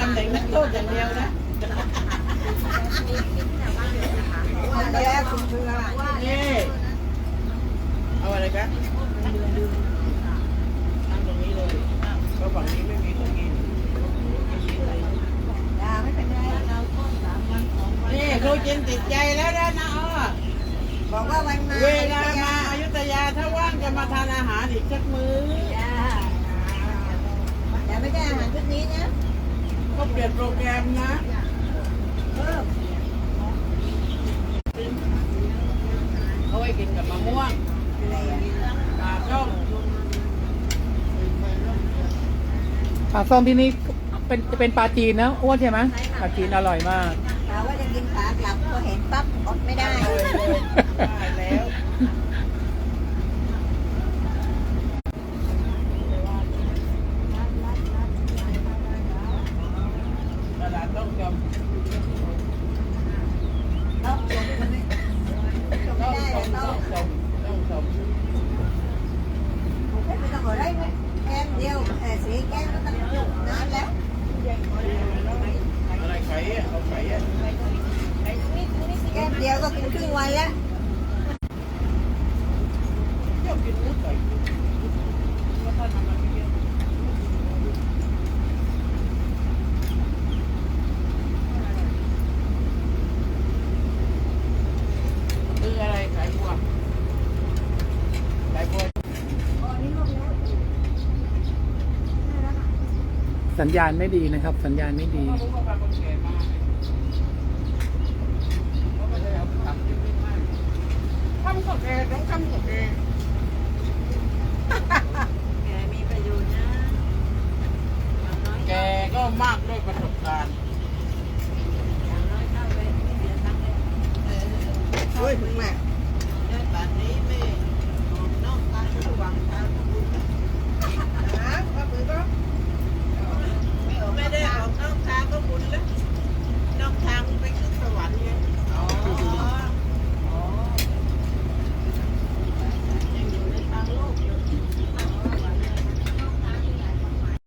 ตำแหน่งนักโทษอย่างเดียวนะแล้วคุณเพื่อนี่เอาอะไรกันนั่งตรงนี้เลยเพระฝั่งนี้ไม่มีของกินยาไม่เป็นไรนี่ครูจินติดใจแล้วนะนะอ้อบอกว่าวันมาเวลามาอยุธยาถ้าว่างจะมาทานอาหารอีกสักมื้อ จ้าแต่ไม่ได้อาหารชุดนี้นะ ก็เปลี่ยนโปรแกรมนะเพิ่มเอาไว้กินกับมะม่วงปลาส้มปลาส้มที่นี่เป็นเป็นปลาจีนนะอ้วนใช่ไหมปลาจีนอร่อยมาก ถามว่าจะกินขากลับพอเห็นปั๊บ เดียวก็กินครึ่งวันแล้ว เที่ยวกินนู้นไก่ว่าท่านทำมาไม่เยอะคืออะไรไข่บัวไข่บัว สัญญาณไม่ดีนะครับ สัญญาณไม่ดีเพราะว่าคนแก่มาเขาไม่ได้เอาไปทำที่ไม่ไม่ทำก็แก่ต้องทำก็แก่แกมีประโยชน์นะแกก็มากด้วยประสบการณ์อย่างน้อยเข้าไปไม่เสียตังค์เลยเฮ้ยมึงมาก